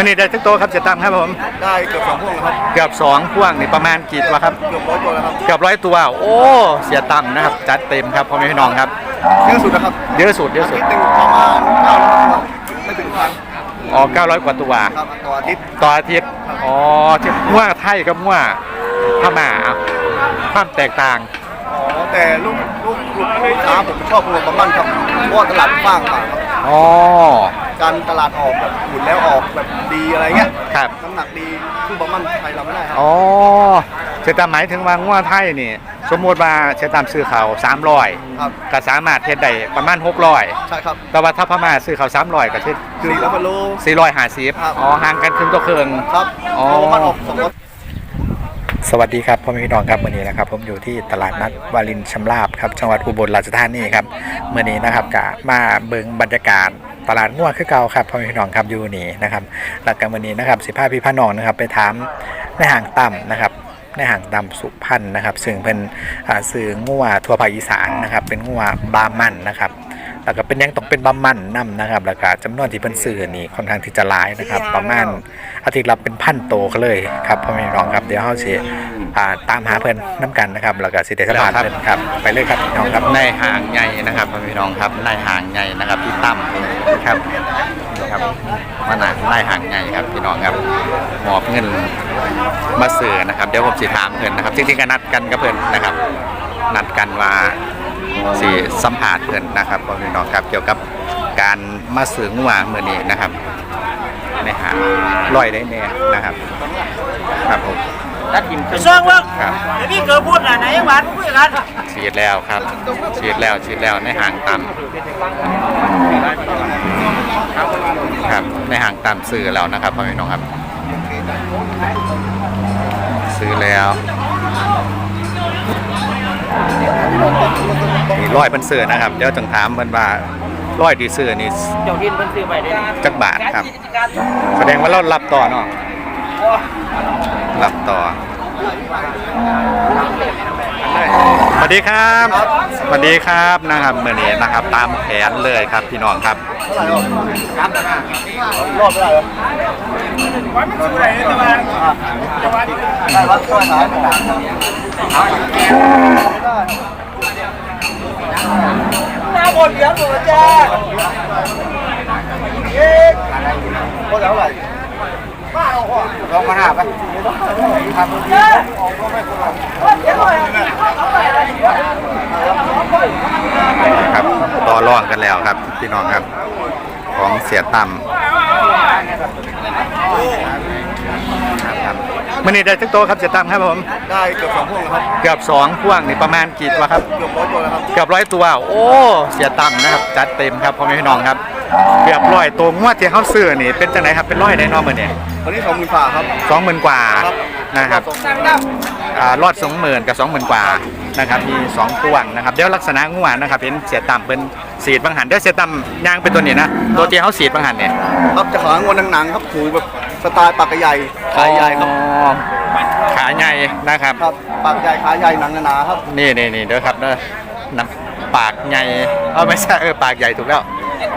มันนี่ได้ทุกโตวครับเสียตั้มครับผม ได้เกือบสองพวงแล้วครับเกือบสองพ่วงนี่ประมาณกี่ตัวครับ เกือบร้อยตัวแล้วครับเกือบร้อยตัว โอ้ เสียตั้มนะครับ จัดเต็มครับพ่อแม่พี่น้องครับ เยอะสุดนะครับเยอะสุดเยอะสุด อาทิตย์หนึ่งประมาณเก้าร้อยตัวไม่ถึงพันอ๋อ900 กว่าตัว ครับต่ออาทิตย์ต่ออาทิตย์ อ๋อที่มั่วไทยกับมั่วพม่าอะความแตกต่าง อ๋อแต่ลูกลูกลูกค้าผมชอบพวงประมันครับเพราะว่าตลาดกว้างกว่าครับอ๋อ การตลาดออกแบบหมุนแล้วออกแบบดีอะไรเงี้ยครับ น้ำหนักดีสู้ประมันไทยเราไม่ได้ครับอ๋อเชตามหมายถึงว่างัวไทยนี่ สมมติว่าเชตามซื้อเขา300ครับก็สามารถเฮ็ดได้ประมาณ600ใช่ครับแต่ว่าถ้าพม่าซื้อเขา300ก็เฮ็ดสี่แล้วมันโล 450ครับ อ๋อห่างกันครึ่งต่อครึ่ง ครับอ๋อเพราะว่ามันออกสองรถสวัสดีครับพ่อแม่พี่น้องครับวันนี้นะครับ ผมอยู่ที่ตลาดนัดวารินชำราบครับจังหวัดอุบลราชธานีครับเมื่อนี้นะครับกะมาเบิงบรรยากาศ ตลาดง่วคือเก่าครับพ่อแม่พี่น้องครับอยู่นี่นะครับหลักการวันนี้นะครับสิพาพี่พี่น้องนะครับ ไปถามในห่างต่ำนะครับในห่างดำสุพรรณนะครับซึ่งเป็นสื่อง่วทั่วภาคอีสานนะครับ เป็นง่วบามันนะครับ แล้วก็เป็นยังต้องเป็นบำมันนํนะครับแล้วก็จำนวนที่เป็นสื่อนี่ค่อนข้างที่จะหลายนะครับ ประมาณอาทิตย์ละเป็นพันโตวก็เลยครับพ่อแม่พี่น้องครับเดี๋ยวเฮาสิอ่าตามหาเพิ่นน้กันนะครับแล้วก็สิได้สัมภาษณ์เพิ่นครับไปเลยครับพี่น้องครับในห่างใหญ่นะครับพ่อแม่พี่น้องครับในห่างใหญ่นะครับพี่ตั้มครับครับมาหนาในห่างใหญ่ครับพี่น้องครับหมอบเงินมาเสือนะครับเดี๋ยวผมสิถามเพิ่นนะครับจริงๆก็นัดกันกับเพิ่นนะครับ นัดกันว่า สีสัมภาษณ์เพื่อนนะครับพ่อพี่น้องครับเกี่ยวกับการมาซื้องัวเมื่อนี้นะครับในหาลอยได้แน่นะครับ ครับผมซ่องว่าครับเดี๋ยวพี่เกิดพูดน่ะไหนหวานคุยกันฉีดแล้วครับฉีดแล้วฉีดแล้วในห่างต่ำครับในห่างต่ำซื้อแล้วนะครับพ่อพี่น้องครับ ซื้อแล้ว ร้อยเป็นเสือนะครับเดี๋ยวจังถามมันว่าร้อยดีเสือนี่เจ้าดินเพิ่นซื้อไปได้จักบาทครับ แสดงว่าเรารับต่อเนาะรับต่อสวัสดีครับสวัสดีครับนะครับเมื่อนี้นะครับ ตามแผนเลยครับพี่น้องครับรอบไม่ได้เหรอได้วัดตัวไหนไม่ได้หน้าบนเลยงหนูจ้าเอ๊ะโคตรเท่าไหร่ลองมาหาไปครับครับต่อรองกันแล้วครับพี่น้องครับ ของเสียต่ำครับ มื่อนี้ได้ทุกโตวครับเสียต่ำครับผม ได้เกือบสองพวงแล้วครับ เกือบสองพ่วงนี่ประมาณกี่ตัวครับ เกือบร้อยตัวแล้วครับ เกือบร้อยตัว โอ้ เสียต่ำนะครับ จัดเต็มครับพ่อแม่พี่น้องครับ เกือบร้อยตัวงวดที่เขาซื้อนี่เป็นจังไหนครับ เป็นร้อยได้เนอมื่อนี่วันนี้สองหมื่นฝ่าครับสองหมื่นกว่าครับนะครับอ่ารอดสองหมื่นกับสองหมื่นกว่านะครับมีสองพ่วงนะครับเดี๋ยวลักษณะงวดนะครับเป็นเสียต่ำเป็นสีดบางหันเดี๋ยวเสียต่ำย่างเป็นตัวนี้นะตัวที่เขาสีดบางหันเนี่ยครับจะขางวนหนังๆครับถูแบบ สไตล์ปากกระใหญ่ขาใหญ่ครับอ๋อขาใหญ่นะครับ ครับปากใหญ่ขาใหญ่หนังหนาๆครับ นี่นี่นี่เด้อครับเด้อน้ำปากใหญ่เออไม่ใช่เออปากใหญ่ถูกแล้ว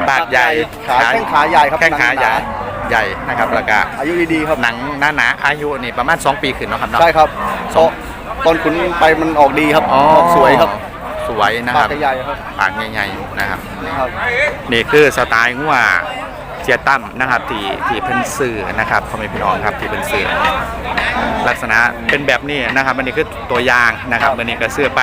ปากใหญ่ขาแข้งขาใหญ่ครับแข้งขาหนังหนาใหญ่ใหญ่นะครับแล้วก็อายุดีๆครับหนังหนาหนาๆอายุนี่ประมาณ 2 ปีขึ้นเนาะครับเนาะใช่ครับโตตอนขุนไปมันออกดีครับอ๋อออกสวยครับ สวยนะคปารักบกระใหญ่ครับปากใหญ่ๆนะครับครับนี่คือสไตล์งัว เจียตั้มนะครับที่ที่เพิ่นสื่อนะครับพ่อแม่พี่น้องครับที่เพิ่นสื่อลักษณะเป็นแบบนี้นะครับอันนี้คือตัวอย่างนะครับอันนี้ก็ซื้อไป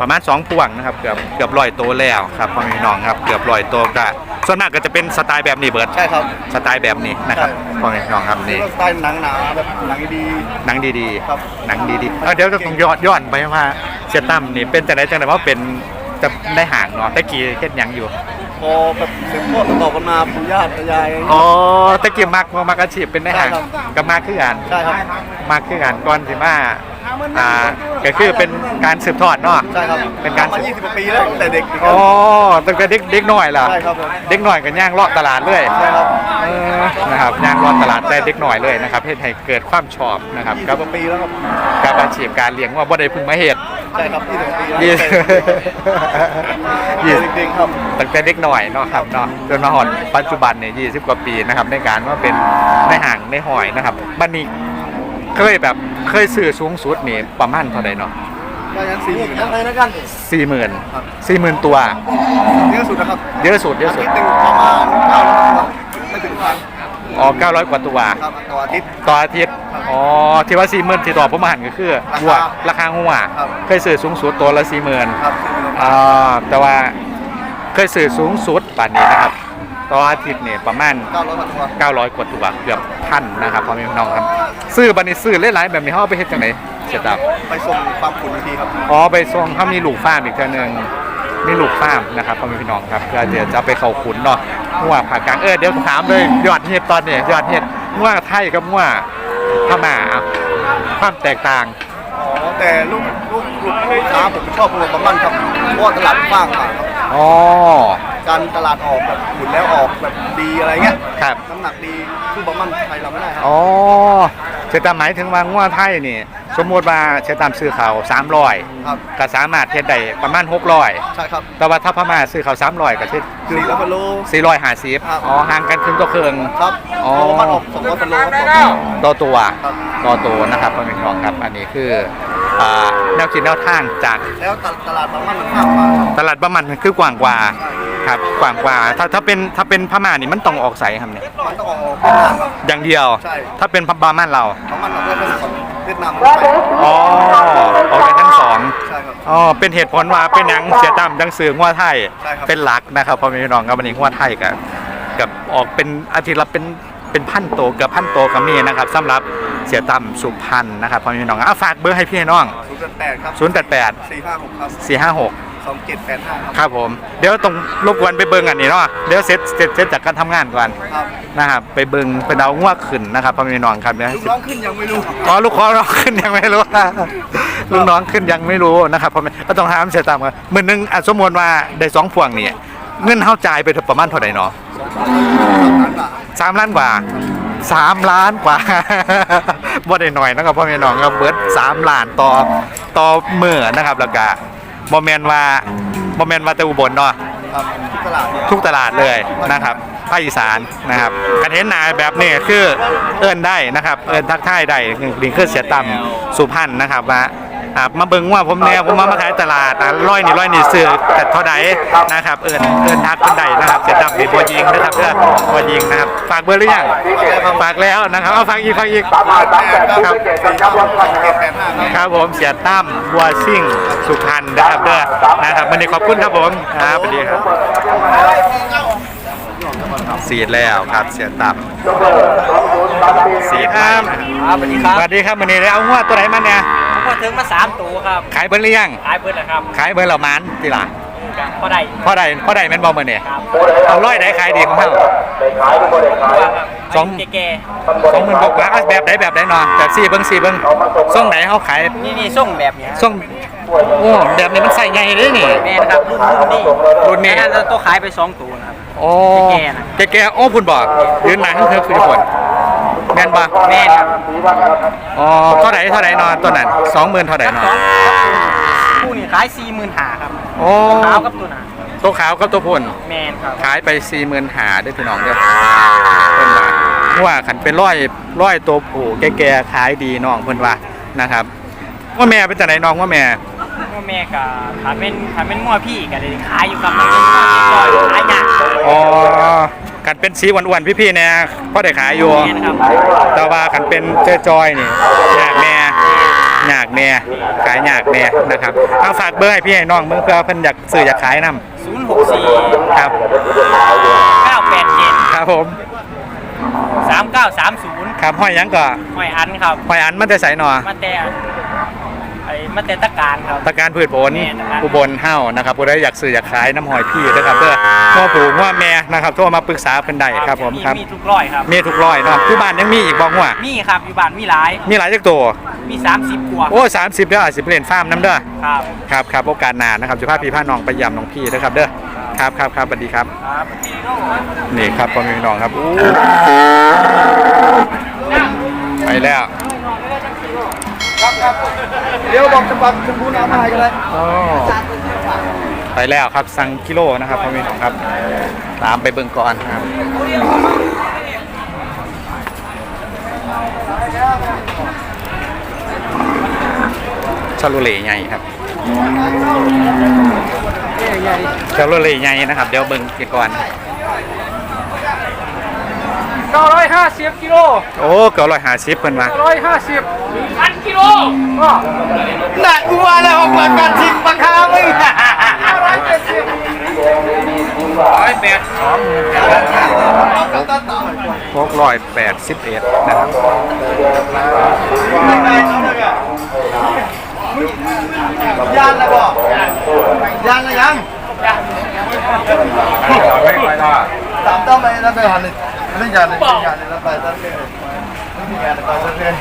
ประมาณ2พวงนะครับเกือบเกือบร้อยตัวแล้วครับพ่อแม่พี่น้องครับเกือบร้อยตัวก็ส่วนมากก็จะเป็นสไตล์แบบนี้เบิร์ดใช่ครับสไตล์แบบนี้นะครับใช่พ่อแม่พี่น้องครับนี่แล้วสไตล์หนังหนาแบบหนังดีหนังดีครับๆหนังดีๆเอ้าเดี๋ยวเราต้องย้อนย้อนไปว่าเจียตั้มนี่เป็นจังไดจังไดว่าเป็นจะได้ห่างเนาะตะกี้เฮ็ดหยังอยู่ๆ พอแบบสืบทอดต่อกันมาปู่ย่าตายาย อ๋อตะเกียบมักมักอาชีพเป็นได้ห่างใช่ครับ กับมากคือกันใช่ครับ มากคือกันก่อนสิมาอ่าก็คือเป็นการสืบทอดเนาะ ใช่ครับเป็นการมา20กว่าปีแล้วตั้งแต่เด็กอ๋อตั้งแต่เด็กเด็กน้อยล่ะใช่ครับผมเด็กน้อยกันย่างเลาะตลาดเลย ใช่ครับเออนะครับย่างเลาะตลาดแต่เด็กน้อยเลยนะครับเฮ็ดให้เกิดความชอบนะครับ20กับกว่าปีแล้วครับกับอาชีพการเลี้ยงว่าบ่ได้เพึ่งมาเฮ็ด ใช่ครับที่สองปียี่ยี่ยี่สิบเด็กครับตั้งแต่เด็กหน่อยเนาะครับเนาะจนมาหอดปัจจุบันเนี่ยยี่สิบกว่าปีนะครับ ในการว่าเป็นในห่างในหอยนะครับบันนี้เคยแบบเคยซื้อสูงสุดนี่ประมาณเท่าไหร่เนาะว่าอย่างสี่หมื่นอะไรนะกันสี่หมื่นสี่หมื่นตัวเยอะสุดนะครับเยอะสุดเยอะสุดาทิตย์หนึ่งประมาณเก้าร้อยตัวไม่ถึงพัน อ๋อเก้าร้อยกว่าตัว ครับต่ออาทิตย์ ต่ออาทิตย์ อ๋อ ที่ว่าสี่หมื่นที่ต่อประมาณก็คือราคาหัวราคาหัวครับ เคยซื้อสูงสุดตัวละสี่หมื่นครับสี่หมื่นอ่าแต่ว่าเคยซื้อสูงสุดป่านนี้นะครับ ต่ออาทิตย์เนี่ยประมาณ เก้าร้อยกว่าตัว900 กว่าตัวเกือบพันนะครับพ่อแม่พี่น้องครับ ซื้อบันนี้ซื้อหลายๆแบบนี้เขาเอาไปเฮ็ดจังไหนเสียดับไปส่งความขุ่นอีกทีครับ อ๋อไปส่งเขามีลูกฟาร์มอีกเทื่อหนึง มีลูกฟาร์มนะครับพ่อแม่พี่น้องครับเพื่อเดี๋ยวจะเอาไปเข้าขุนเนาะงัวผ่ากลางเออเดี๋ยวถามเลยยอดเห็ดตอนนี้ยอดเห็ดงัวไทยกับงัวพม่าความแตกต่างอ๋อแต่ลูกลูกลูกค้าผมชอบพวกบะมั่นครับเพราะว่าตลาดกว้างกว่าครับอ๋อการตลาดออกแบบขุนแล้วออกแบบดีอะไรเงี้ยครับน้ำหนักดีคือบะมั่นไทยเราไม่ได้ครับอ๋อ เชตามหมายถึงว่างัวไทยนี่ สมมติว่าเชตามซื้อเขา300ครับก็สามารถเฮ็ดได้ประมาณ600ใช่ครับแต่ว่าถ้าพม่าซื้อเขา300ก็เฮ็ดสี่ร้อยกิโล450ครับ อ๋อห่างกันครึ่งตัวครึ่งครับอ๋อ โลมันออกสองร้อยกิโลครับต่อตัวครับ ต่อตัวนะครับพ่อแม่พี่น้องครับอันนี้คืออ่าแนวคิดแนวทางจากแล้วตลาดบะมั่นมันมากกว่าครับตลาดประมันคือกว้างกว่า ครับกว้างกว่าถ้าถ้าเป็นถ้าเป็นพม่านี่มันต้องออกใสครับเนี่ยมันต้องออกเวียดนามครับ อย่างเดียว ใช่ ถ้าเป็นพม่าเราบะมั่นเราได้ทั้งสองเวียดนามและไทยอ๋อออกได้ทั้งสองใช่ครับ อ๋อเป็นเหตุผลว่าเป็นหนังเสียดำดังสื่องัวไทยใช่ครับ เป็นหลักนะครับพ่อแม่พี่น้องครับวันนี้งัวไทยกับกับออกเป็นอาทิตย์ละเป็นเป็นพันโตวเกือบพันโตวก็มีนะครับสำหรับเสียต่ำสุพรรณนะครับพ่อแม่พี่น้องเอาฝากเบอร์ให้พี่น้อง ศูนย์แปดครับ0 8 8 สี่ห้าหกครับ4 5 6 สองเจ็ดแปดห้าครับครับผม เดี๋ยวต้องรบกวนไปเบิ่งอันนี้เนาะเดี๋ยวเสร็จเสร็จเสร็จจากการทำงานก่อนครับนะครับไปเบิ่งไปเดางัวขึ้นนะครับพ่อแม่พี่น้องครับเนี่ย ลูกน้องขึ้นยังไม่รู้อ๋อลูกคอน้องขึ้นยังไม่รู้ ลูกน้องขึ้นยังไม่รู้นะครับเพราะไม่ก็ต้องถามเสียตามกันมือหนึงอะสมมติว่าได้สองพวงนี่เงินเฮาจ่ายไปประมาณเท่าไหร่เนาะสามล้านบาทสามล้านกว่าสามล้านกว่า บ่ได้หน่อยนะครับพ่อแม่น้องครับเบิดสามล้านต่อต่อมื้อนะครับแล้วก็ บ่แม่นว่าบ่แม่นว่าแต่อุบลเนาะครับทุกตลาดเนี่ยทุกตลาดเลยนะครับภาคอีสานนะครับการเห็นหนาแบบนี้คือเอิ้นได้นะครับ เอิ้นทักทายได้นี่คือเสียต่ำสุพรรณนะครับว่าอ่ามาเบิ่งว่าผมแน่ผมมามาขายตลาดอะร้อยนี่ร้อยนี่ซื้อแต่เท่าใดนะครับ เอิ้นเอิ้นทักคนใดนะครับ เสียต่ำเป็นตัวยิงนะครับเพื่อตัวยิงนะครับ ฝากเบอร์หรือยังฝากแล้วนะครับเอาฝากอีกฝากอีกแปดครับสี่ห้าหกสองเจ็ดแปดห้าครับครับผมเสียตั้มบัวซิ่งสุพรรณนะครับเด้อนะครับวันนี้ขอบคุณครับผมครับสวัสดีครับสีดแล้วครับเสียตั้มสีดครับครับสวัสดีครับสวัสดีครับวันนี้ได้เอางวดตัวไหนมาเนี่ยผมมาถึงมาสามตัวครับขายเบิ้ลหรือยังขายเพิ่นนะครับขายเบิ้ลเหล่ามันทีหลัง กันพอได้พ่อใดพ่อใดแม่นบอมเบอร์เนี่ยครับเอาร้อยได้ขายดีของเขาสองแก่สองหมื่นกว่าเอาแบบไหนแบบไหนเนาะแบบสี่เบิ้งสี่เบิ้งส่งไหนเขาขายๆนี่นี่ส่งแบบนี้ส่งโอ้แบบนี้มันใส่ไงเลยนี่แม่นะครับรุ่นรุ่นนี้รุ่นนี้แม่ตัวขายไปสองตัวนะครับโอ้แก่ๆนะแก่ๆโอ้พุ่นบอกยืนหนังเธอคือผลแม่นบ่แม่ครับอ๋อเท่าไหร่เท่าไหร่นอนตัวนั้นสองหมื่นเท่าไหร่นอนคู่นี่ขายสี่หมื่นหา ครับโอ้ขาวกับตัวหนาตัวขาวกับตัวพุ่นแม่นครับขายไปสี่หมื่นหาได้อพี่น้องเด้อเพิ่นว่าว่าขันเป็นร้อยร้อยตัวผู้แก่ๆขายดีน้องเพิ่นว่านะครับว่าแม่เป็นจังไหนน้องว่าแม่ว่าแม่ก็ถ้าเป็นถ้าเป็นงัวพี่ก็เลยขายอยู่กับมันเป็นงัวเล็กน้อยขายยากอ๋อกันเป็นสีอ้วนๆพี่ๆเนี่ยพ่อได้ขายอยู่ แม่นะครับแต่ว่าขันเป็นเจอจอยนี่ยากแน่ ยากแน่ขายยากแน่นะครับเอาฝากเบอร์ให้พี่ให้น้องมึงเพื่อเพิ่นอยากซื้ออยากขายนํศูนย์หกสี่ครับเก้าแปดเจ็ดครับผมสามเก้าสามศูนย์ครับห้อยหยังก็หอยอันครับห้อยอันมันจะใส่หนอมาแต่ไอ้มาแต่ตะการครับ ตะการพืชผลแม่ตะการอุบลเฮ้านะครับผู้ใดอยากซื้ออยากขายน้ำหอยพี่นะครับเพื่อพ่อปู่พ่อแม่นะครับโทรมาปรึกษาเพิ่นได้ครับผมครับ มีทุกร้อยครับ มีทุกร้อยเนาะที่บ้านยังมีอีกบ่หัวมีครับอยู่บ้านมีหลาย มีหลายจักตัว มี 30กว่าโอ้30เด้ออาจสิไปเล่นฟาร์มน้ำเด้อครับ ครับครับโอกาสหน้านะครับจะพาพี่พาน้องไปยำน้องพี่นะครับเด้อครับครับครับสวัสดีครับ ครับนี่ครับพ่อแม่พี่น้องครับอู้ไปแล้ว เดี๋ยวบอกจะปักชมพูน้ำมาให้ก็ได้โอ้ไปแล้วครับสั่งกิโลนะครับพ่อแม่พี่น้องครับ ตามไปเบิ่งก่อนครับ ชาโลเล่ใหญ่ครับชาโลเล่ใหญ่นะครับ เดี๋ยวเบิ่งกันก่อน เก้าร้อยห้าสิบกิโลโอ้เก้าร้อยห้าสิบเพิ่นมาร้อยห้าสิบพันกิโลก็หนักกูว่าแล้วเปิดการทิ้งปังคามึงร้อยแปดสองหกร้อยแปดสิบเอ็ดนะครับยานแล้วบอกยานแล้วยังสามต้องไปแล้วไปหันเลย ไม่ยานเลยไม่ยานเลยแล้วไปแล้วเลยไม่มีงานแล้วไปแล้วเลย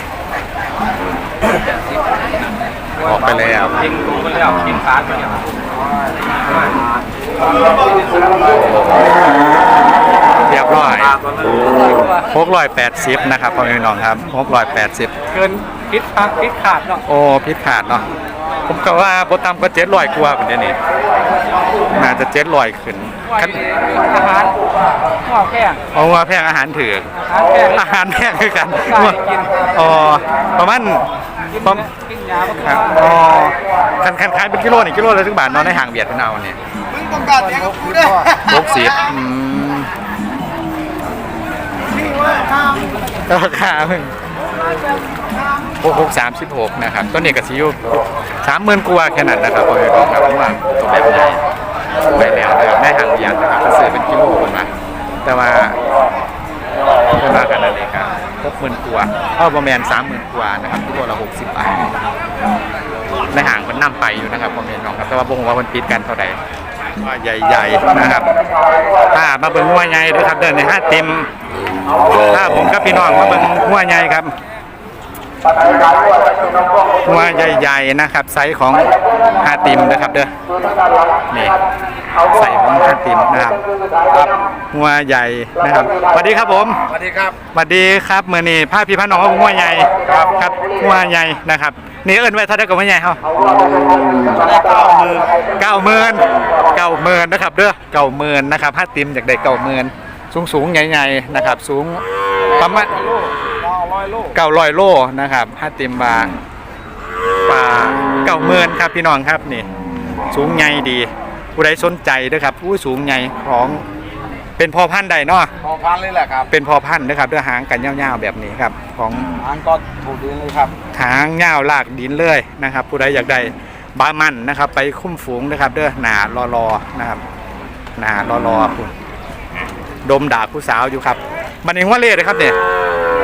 ออกไปแล้วยิงดูกันแล้วยิงฟาดไปแล้วเรียบร้อยหกร้อยแปดสิบนะครับพ่อแม่พี่น้องครับหกร้อยแปดสิบเกินพิษพักพิษขาดเนาะโอ้พิษขาดเนาะผมก็ว่าบต่ำก็เจ็ดร้อยกว่าเป็นเดี๋ยวนี้ น่าจะเจ็ดร้อยขึ้นคันอาหารข้าวแข้งเอาว่าแพงอาหารถืออาหารแพงอาหารแพงคือกันใช่กินอ๋อประมาณกินประกินยาก็ครับอ๋อคันคันขายเป็นกิโลนี่กิโลละถึงบาทเนอนในห่างเบียดเป็นเอาเนี่ยมึงต้องการเสียงกับกูด้วยหกสิบอืมราคาเพิ่ง หกหกสามสิบหกนะครับต้นเอกสิยุสามหมื่นกว่าแค่นั้นนะครับพ่อแม่พี่น้องครับผมว่าตัวแบบใหญ่ไปแล้วนะครับได้ห่างเบียดนะครับก็ซื้อเป็นกิโลคนมาแต่ว่าคนมากันนั่นเองครับหกหมื่นกว่าเอาประมาณสามหมื่นกว่านะครับกิโลละหกสิบบาทในห่างมันนำไปอยู่นะครับพ่อแม่พี่น้องครับแต่ว่าบ่งว่ามันปิดกันเท่าไหร่ว่าใหญ่ๆนะครับถ้ามาเบิ่งหัวใหญ่ด้วยครับเดินในห้าเต็มถ้าผมกับพี่น้องมาเบิ่งหัวใหญ่ครับ หัวใหญ่ๆนะครับ ไซส์ของฮาติมนะครับเด้อนี่ใส่ของฮาติมนะครับหัวใหญ่นะครับสวัสดีครับผมสวัสดีครับสวัสดีครับเมื่อนี้ผ้าพี่พาน้องหัวใหญ่ครับครับหัวใหญ่นะครับนี่เอิ้นไว้เท่าได้กับหัวใหญ่เฮาได้เก้ามือเก้าหมื่นเก้าหมื่นนะครับเด้อเก้าหมื่นนะครับห้าติมอยากได้เก้าหมื่นสูงสูงๆใหญ่ๆนะครับ สูงประมาณร้ อยโลเก้าร้อยโลนะครับห้าติมบาปลาเก้าหมื่นครับพี่น้องครับนี่ สูงใหญ่ดี ผู้ใดสนใจเด้อครับผู้สูงใหญ่ของเป็นพอพันธุ์ใดเนาะพอพันเลยแหละครับเป็นพอพันธุ์นะครับเด้อหางกันยาวๆแบบนี้ครับ ของทางก็ถูกดีเลยครับหางยาวลากดินเลยนะครับ ผู้ใดอยากได้บามันนะครับ ไปคุ้มฝูงนะครับ เด้อหนารอๆนะครับหนารอรอคุณดมด่าผู้สาวอยู่ครับ มันเองว่าเล่เลยครับเนี่ย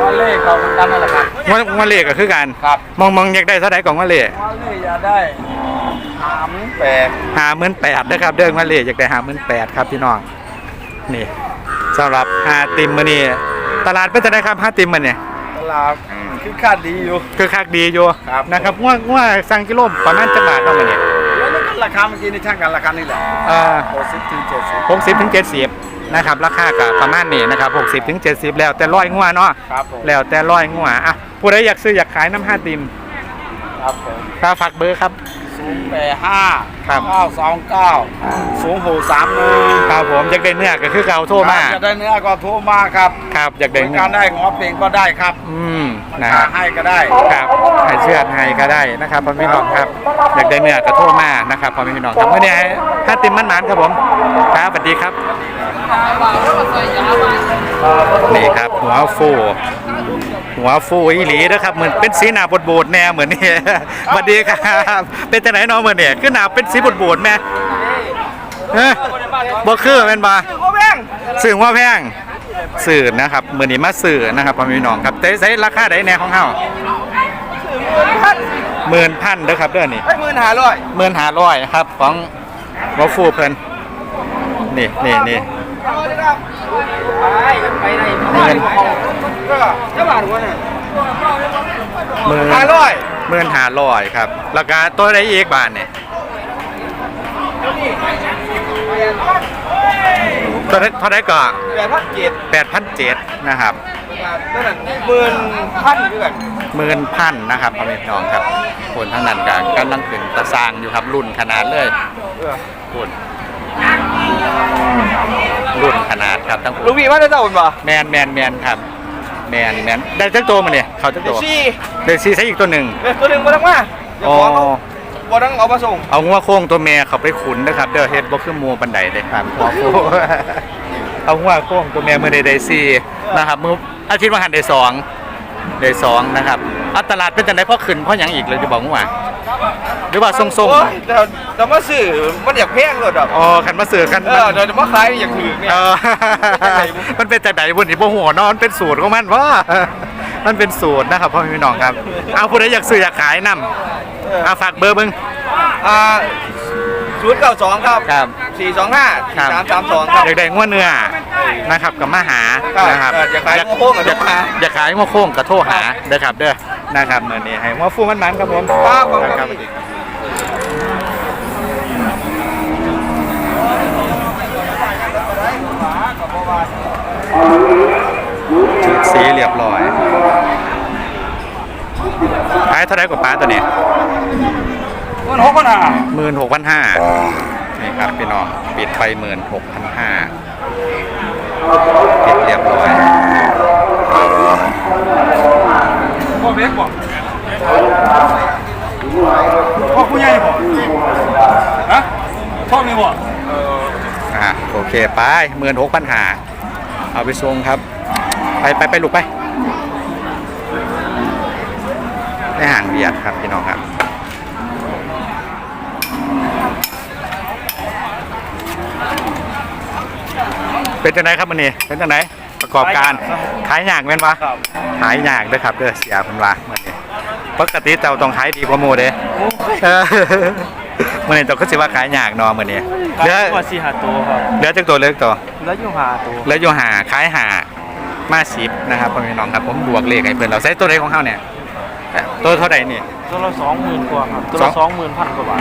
ว่าเลขเขาเหมือนกันนั่นแหละครับ ว่าว่าเล่ก็คือกันครับ มองมองอยากได้เท่าไหร่ก่อนว่าเล่ว่าเลขอย่าได้สามแปดหาหมื่นแปดนะครับ เด้อว่าเล่อยากได้หาหมื่นแปดครับพี่น้องนี่สำหรับหาติมมือนี่ตลาดเป็นจะได้ครับหาติมมันเนี่ยตลาดคือคาดดีอยู่ คือคักดีอยู่ครับ นะครับว่าว่าสั่งกิโลประมาณจะบาทเท่าไหร่เนี่ยแล้วนี่ก็ราคาเมื่อกี้นี่ช่างกันราคานี่แหละอ่าหกสิบถึงเจ็ดสิบหกสิบถึงเจ็ดสิบ นะครับ ราคากับประมาณนี้นะครับหกสิบถึงเจ็ดสิบแล้วแต่ร้อยงัวเนาะครับผมแล้วแต่ร้อยงัวอะผู้ใดอยากซื้ออยากขายน้ำห้าติมครับผมถ้าฝากเบอร์ครับ ศูนย์แปดห้าครับ เก้าสองเก้าศูนย์หกสามหนึ่งครับผมอยากได้เนื้อก็คือเก่าโทรมาจะได้เนื้อก็โทรมาครับครับอยากบได้ริเนื้อการได้ของเพลงก็ได้ครับอืมมันนะกาฮะให้ก็ได้ ครับให้เชือดให้ก็ได้นะครับพ่อพี่น้องครับอยากได้เนื้อก็โทรมานะครับพ่อพี่น้องครับเมื่อนี้ให้ห้าติมมันหมานครับผมครับสวัสดีครับนี่ครับหัวฟู หัวฟูอีหลีนะครับเหมือนเป็นสีหนาบดบูดๆแน่เหมือนนี่สวัสดีครับเป็นจังไหนน้องเหมือนเนี่ยคือหนาเป็นสีบดบูดๆแม่เฮ้ยบ่คือแม่นบ่สื่อว่าแพงสื่อนะครับเหมือนนี้มาสื่อนะครับพ่อพี่น้องครับแต่ใช้ราคาใดแน่ของเฮาหมื่นพันเด้อครับเด้อนี่ให้หมื่นหาร้อยหมื่นห้าร้อยครับของหัวฟูเพิ่นนี่นี่นี่ไปไหมื่นห้าร้อยหมื่นห้าร้อยครับ ราคาตัวใดอีกบาทเนี่ยตัวนี้เท่าไหรก็แปดพันเจ็ดแปดพันเจ็ดนะครับนั่นน่ะหมื่นพันเดือนหมื่นพันนะครับพ่อแม่พี่น้องครับ คนทั้งนั้นก็กำลังขึ้นตะสร้างอยู่ครับรุ่นขนาดเลยรุ่น รุ่นขนาดครับทั้งลูกพี่มาได้เจ้าผมป่ะแมนแมนแมนครับแมนแมนได้จักตัวมาเนี่ยเขาจักเดี๋ตัยววซี่เดซี่ใช้อีกตัวหนึ่งเดี๋ยวตัวหนึ่งมาทั้งมาเดี๋ยวอ๋อขอเขาบอต้องเอามาส่งเอางัวโค้งตัวแม่เขาไปขุนนะครับเด้อเฮ็ดบ่คือหมูปันไดเด้ครับหัวโค้งเอางัวโค้งตัวแม่มื้อใดได้สี่นะครับมื้ออาทิตย์ว่าหันได้สองได้สองนะครับเอาตลาดเป็นจังได๋พอขึ้นเพราะหยังอีกเลยจะบอกว่า หรือว่าทรงโอ้ยแต่แต่มาซื้อมันอยากแพงเลยดอกๆอ๋อคันมาซื้อกันเออเดี๋ยวมาขายอยากถือเนี่ย เออมันเป็นจากไหนบุญนี่บ่หัวเนาะมันเป็นสูตรของมันว่ามันเป็นสูตรนะครับพ่อพี่น้องครับเอาผู้ใดอยากซื้ออยากขายนำเอาฝากเบอร์เบิ่ง อ่าศูนย์เก้าสองครับครับ สี่สองห้าครัสี่บสามสามสองครับ อยากได้งัวเนื้อนะครับกับมาหาครับนะครับเอออยากขายงัวโค้งกับโทรหา อยากขายงัวโค้งกับโทรหาเด้อครับเด้อนะครับมื้อนี้ให้งัวฟูมันมันๆครับผมครับผมครับ สีเรียบร้อยขายเท่าไหร่กว่าป้าตัวนี้มันหกพันห้าหมื่นหกพันห้านี่ครับพี่น้องปิดไปหมื่นหกพันห้าปิดเรียบร้อยพ่อเล็กบอกพ่อผู้ใหญ่บอกฮะพ่อมีบอกอะโอเคไปหมื่นหกพันห้า เอาไปส่งครับ ไปไปไปลูกไปในห่างเบียดครับพี่น้องครับเป็นจังไดครับมันนี่เป็นจังไดประกอบการขายยากแม่นปะครับขายยากเด้อครับเด้อเสียเพิ่นว่ามื้อนี้ปกติเจ้าต้องขายดีกว่าหมู่เด้ เออมื้อนี้เจ้าก็สิว่าขายยากเนาะมื้อนี้เหลือว่าสี่หาตัวครับเหลือจักตัวเหลือจักตัว แล้วอยู่หาตัวเหลืออยู่หาขายหามา10นะครับพ่อแม่น้องครับผมบวกเลขให้เพิ่นเราใช้ตัวใดของเฮาเนี่ยเอ่อตัวเท่าใดนี่ ตัวละสองหมื่นกว่าครับตัวสอละง สองหมื่นพันกว่าบาท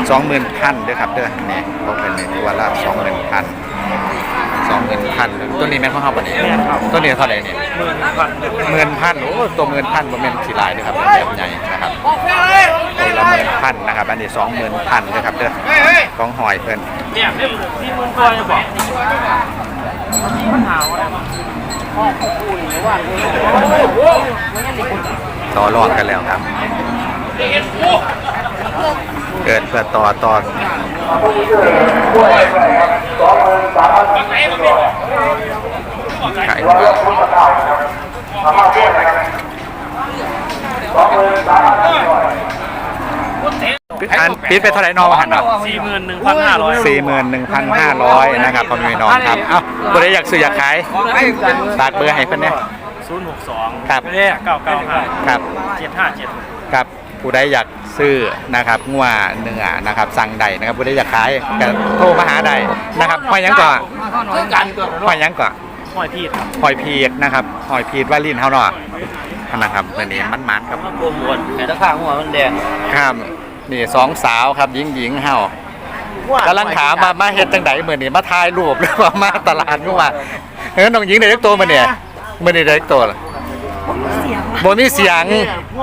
20,000พันเด้อครับเด้อนี่ตกเป็นในตัวละ20,000พัน 20,000พันตัวนี้แม่นของเฮาบ่นี่ตัวนี้เท่าใดนี่หมื่นพันหมื่นพันโอ้ตัวหมื่นพันบ่แม่นขี้ลายเด้อครับแบบใหญ่นะครับตัวละหมื่นพันนะครับ อันนี้สองหมื่นพันเด้อครับเด้อของหอยเพิ่นเนี่ยที่หมื่นกว่าจะบอกปัญหาอะไรต่อรองกันแล้วครับ เกิดเพื่อต่อต่อขายมาอันปิดไปเท่าไหร่นอกหันอะสี่หมื่นหนึ่งพันห้าร้อยสี่หมื่นหนึ่งพันห้าร้อยนะครับพ่อแม่พี่น้องครับเอ้าตัวใดอยากซื้ออยากขายฝากเบอร์ให้เพิ่นเนี่ยศูนย์หกสองครับเก้าเก้าห้าครับเจ็ดห้าเจ็ดครับ ผู้ใดอยากซื้อนะครับงัวเนื้อนะครับสั่งใดนะครับผู้ใดอยากขายก็โทรมาหาใดนะครับหอยหยังก่อนหอยหยังก่อนห้อยพีดครับหอยพีกนะครับหอยพีกว่าลิ้นเฮาเนาะนะครับเมื่อนี้มันๆครับโปรโมทแต่ถ้าข้างหัวมันแดงครับนี่สองสาวครับหญิงหญิงๆเฮากำลังถามมามาเฮ็ดจังไดมื้อนี้มาถ่ายรูปหรือว่ามาตลาดงัวเออน้องหญิงได้เล็กโตมาเนี่ยมื้อนี้ได้เล็กโตล่ะ บ่มีเสียง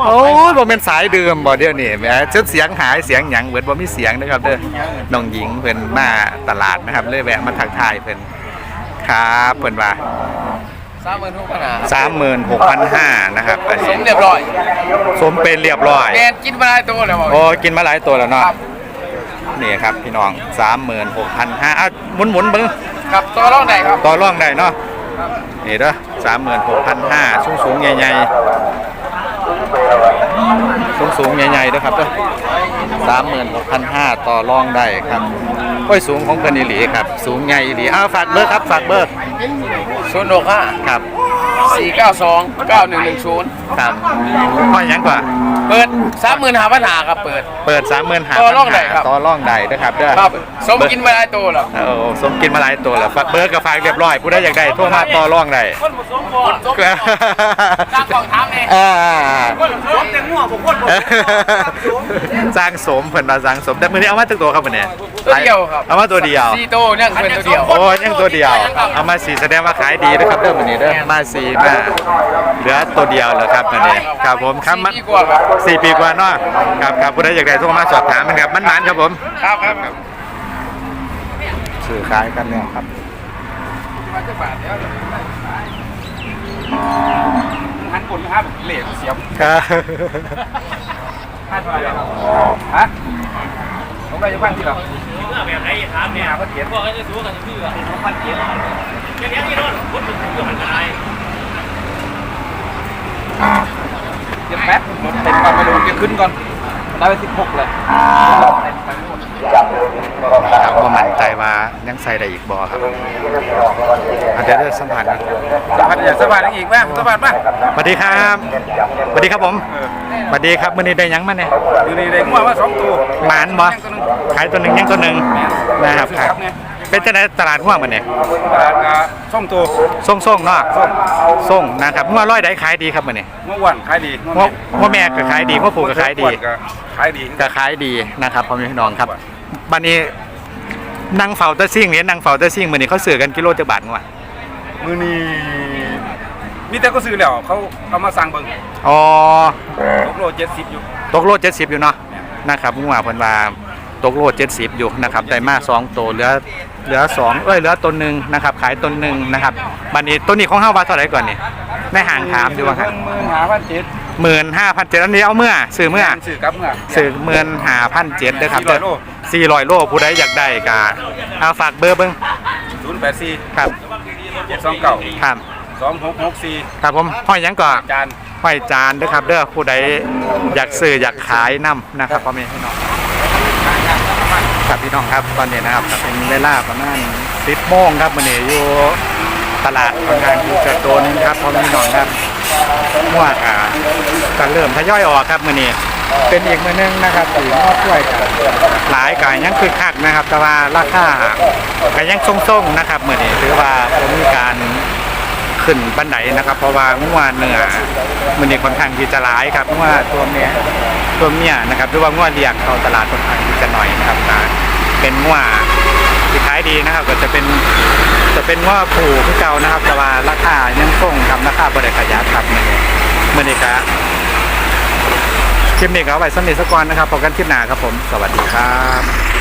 โอ้ยบ่แม่นสายเดิมบ่เดี๋ยวนี้แหมเสียงเสียงหายเสียงหยังเบิดบ่มีเสียงนะครับเด้อน้องหญิงเพิ่นมาตลาดนะครับ เลยแวะมาทักทายเพิ่นครับเพิ่นว่าสามหมื่นหกพันห้า36,500นะครับอันสนี้มเรียบร้อยสมเป็นเรียบร้อย แมนกินมาได้ตัวเลยบอก โอ้กินมาหลายตัวแล้วเนาะนี่ครับพี่น้อง 36,500อะหมุนๆเบิ่งครับตัวร่องไหนครับต่อรองได้เนาะนี่เด้อ36,500สูงๆใหญ่ๆ สูงๆใหญ่ๆเด้อครับเด้อ36,500ต่อรองได้ครับโอ้ยสูงของเพิ่นอีหลีครับ สูงใหญ่อีหลีอ้าวฝากเบอร์ครับฝากเบอร์ศูนย์หกห้าครับสี่เก้าสองเก้าหนึ่งหนึ่งศูนย์ครับห้อยหยังกว่า เปิดสามหมื่นห้าพันหาครับเปิด เปิด35,000ต่อรองได้ครับ ต่อรองได้เด้อครับเด้อครับสมกินมาได้ตัวหรอเออสมกินมาหลายตัวแล้วฝากเบอร์กับฝากเรียบร้อยผู้ใดอยากได้โทรมาต่อรองได้คนผสมก่อนตามกองทัพเนี่ยอ่าคนผสมแต่งัวผมคนผสมสร้างสมเพิ่นมาสร้างสมแต่มื้อนี้เอามาตัวตัวครับมื้อนี้ตัวเดียวครับเอามาตัวเดียวซีโต้เนี่ยเป็นตัวเดียวโอ้ยยังตัวเดียว เอามาสีแสดงว่าขายดีนะครับเด้อมื้อนี้เด้อมาสีมาเหลือตัวเดียวแล้วครับมื้อนี้ครับผมครับมันสี่ปีกว่าเนาะครับครับผู้ใดอยากได้โทรมาสอบถามมันครับมันหมานครับผมครับครับสื่อขายกันแล้วครับหันปุ่นครับเหลวเสียบครับห้าเท่าไหร่ฮะผมได้ยังพันที่หรอแบบไหนถามเนี่ยพันเกียรพวกก็จะสู้กันที่อะพันเกียรอย่างนี้ที่โน่นคนมันอยู่หันอะไรเดี๋ยวแป๊บรถเต็มก่อนมาดูเดี๋ยวขึ้นก่อน ได้ไปสิบหกเลยครับว่ามั่นใจว่ายังใส่ได้อีกบ่ครับอะเดี๋ยวเดี๋ยวสัมผัสนะสวัสดีสวัสดีอีกแม่สวัสดีป่ะสวัสดีครับสวัสดีครับผมสวัสดีครับมื้อนี้ได้หยังมาเนี่ยอยู่ในเด็กมั่วว่าสองตัวหมานบ่ขายตัวหนึ่งยังตัวหนึ่งนะครับครับเป็นจังไดตลาดหัวมันเนี่ยตลาดกาส้มตัว ส่งส่งๆเนาะส่งนะครับหัวร้อยได้ขายดีครับมันเนี่ยเมื่อวันขายดีหัวหัวแม่ก็ขายดีหัวผูก็ขายดีขายดีก็ขายดีนะครับพ่อแม่พี่น้องครับบัดนี้นั่งเฝ้าแตะซิ่งเนี่ยนั่งเฝ้าแตะซิ่งมื้อนี้เขาซื้อกันกิโลจักบาทงัวมือนี้มีแต่ก็ซื้อแล้วเขาเอามาสั่งเบิ่งอ๋อตกโลเจ็ดสิบอยู่ตกโล70 อยู่เนาะนะครับงัวเพิ่นว่า ตกโล70 อยู่นะครับได้มา2ตัวเหลือเหลือสองเอ้ยเหลือตัวหนึงนะครับขายตัวหนึงนะครับบัดนี้ตัวนี้ของเฮาว่าเท่าไหร่ก่อนนี่ในห่างถามดูว่าครับหมื่นหาพันเจ็ดหมื่นห้าพันเจ็ดอันนี้เอาเมื่อซื้อเมื่อซื้อกับเมื่อซื้อหมื่นห้าพันเจ็ดด้วยครับ400โลสี่ร้อยโลผู้ใดอยากได้ก็เอาฝากเบอร์เบิ้งศูนย์แปดสี่ครับเจ็ดสองเก้าครับสองหกหกสี่ครับผมห้อยหยังก่อนจานห้อยจานด้วยครับเด้อผู้ใดอยากซื้ออยากขายนํนะครับพ่อแม่พี่น้อง ครับพี่น้องครับตอนนี้นะครับเป็นเวลาประมาณสิบโมงครับวันนี้อยู่ตลาดค่อนข้างที่จะโดนครับพ่อม่พี่น้องครับมั่วอะก็เริ่มทยอยออกครับมื้อนี้เป็นอีกมือนึงนะครับที่มอบช่วยกันหลายกายยังคึกคักนะครับ แต่ว่าราคาก็ยังทรงๆนะครับมือนี้หรือว่าผมมีการ ขึ้นบันไดนะครับ เพราะว่างัวเนื้อมื้อนี้ค่อนข้างที่จะหลายครับงัวตัวเมียตัวเมียนะครับหรือว่างัวเลี้ยงเข้าตลาดค่อนข้างที่จะหน่อยนะครับเป็นงัวที่ขายดีนะครับก็จะเป็นจะเป็นงัวผูที่เก่านะครับ แต่ว่าราคายังทรงครับราคาบ่ได้ขยับครับมื้อนี้มื้อนี้ก็คลิปนี้ก็เอาไว้สำเร็จสักวันนะครับพบกันคลิปหน้าครับผม สวัสดีครับ